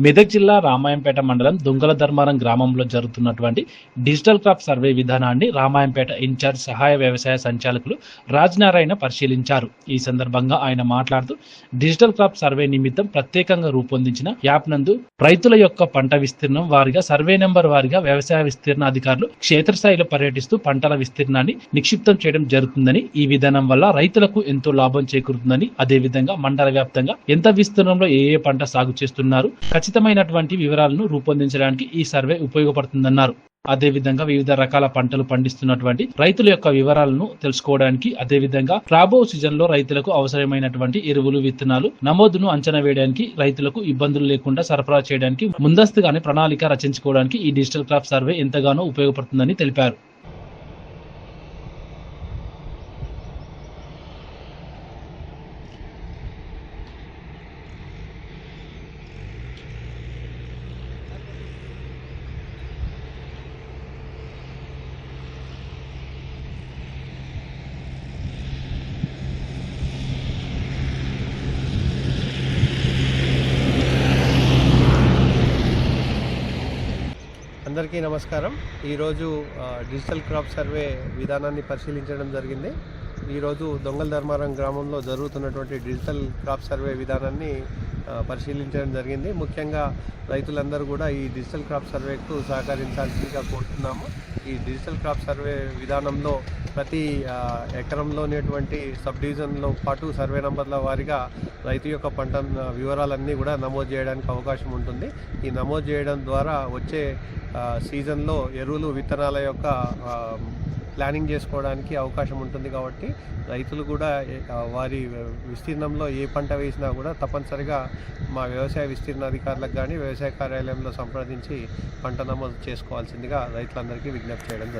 మెదక్ జిల్లా రామాయంపేట మండలం దొంగల ధర్మారం గ్రామంలో జరుగుతున్నటువంటి డిజిటల్ క్రాప్ సర్వే విధానాన్ని రామాయంపేట ఇన్ఛార్జ్ సహాయ వ్యవసాయ సంచాలకులు రాజనారాయణ పరిశీలించారు. ఈ సందర్భంగా ఆయన మాట్లాడుతూ డిజిటల్ క్రాప్ సర్వే నిమిత్తం ప్రత్యేకంగా రూపొందించిన యాప్ నందు రైతుల యొక్క పంట విస్తీర్ణం వారిగా సర్వే నెంబర్ వారిగా వ్యవసాయ విస్తీర్ణ అధికారులు క్షేత్రస్థాయిలో పర్యటిస్తూ పంటల విస్తీర్ణాన్ని నిక్షిప్తం చేయడం జరుగుతుందని ఈ విధానం వల్ల రైతులకు ఎంతో లాభం చేకూరుతుందని అదేవిధంగా మండల వ్యాప్తంగా ఎంత విస్తీర్ణంలో ఏ ఏ పంట సాగు చేస్తున్నారు ఖచ్చితమైనటువంటి వివరాలను రూపొందించడానికి ఈ సర్వే ఉపయోగపడుతుందన్నారు. అదేవిధంగా వివిధ రకాల పంటలు పండిస్తున్నటువంటి రైతుల యొక్క వివరాలను తెలుసుకోవడానికి అదేవిధంగా రాబో సీజన్లో రైతులకు అవసరమైనటువంటి ఎరువులు విత్తనాలు నమోదును అంచనా వేయడానికి రైతులకు ఇబ్బందులు లేకుండా సరఫరా చేయడానికి ముందస్తుగానే ప్రణాళిక రచించుకోవడానికి ఈ డిజిటల్ క్రాప్ సర్వే ఎంతగానో ఉపయోగపడుతుందని తెలిపారు. అందరికీ నమస్కారం. ఈరోజు డిజిటల్ క్రాప్ సర్వే విధానాన్ని పరిశీలించడం జరిగింది. ఈరోజు దొంగల ధర్మారం గ్రామంలో జరుగుతున్నటువంటి డిజిటల్ క్రాప్ సర్వే విధానాన్ని పరిశీలించడం జరిగింది. ముఖ్యంగా రైతులందరూ కూడా ఈ డిజిటల్ క్రాప్ సర్వేకు సహకరించాల్సిందిగా కోరుతున్నాము. ఈ డిజిటల్ క్రాప్ సర్వే విధానంలో ప్రతి ఎకరంలోనేటువంటి సబ్ డివిజన్లో పాటు సర్వే నంబర్ల వారిగా రైతు యొక్క పంట వివరాలన్నీ కూడా నమోదు చేయడానికి అవకాశం ఉంటుంది. ఈ నమోదు చేయడం ద్వారా వచ్చే సీజన్లో ఎరువులు విత్తనాల యొక్క ప్లానింగ్ చేసుకోవడానికి అవకాశం ఉంటుంది కాబట్టి రైతులు కూడా వారి విస్తీర్ణంలో ఏ పంట వేసినా కూడా తప్పనిసరిగా మా వ్యవసాయ విస్తీర్ణ అధికారులకు కానీ వ్యవసాయ కార్యాలయంలో సంప్రదించి పంట నమోదు చేసుకోవాల్సిందిగా రైతులందరికీ విజ్ఞప్తి చేయడం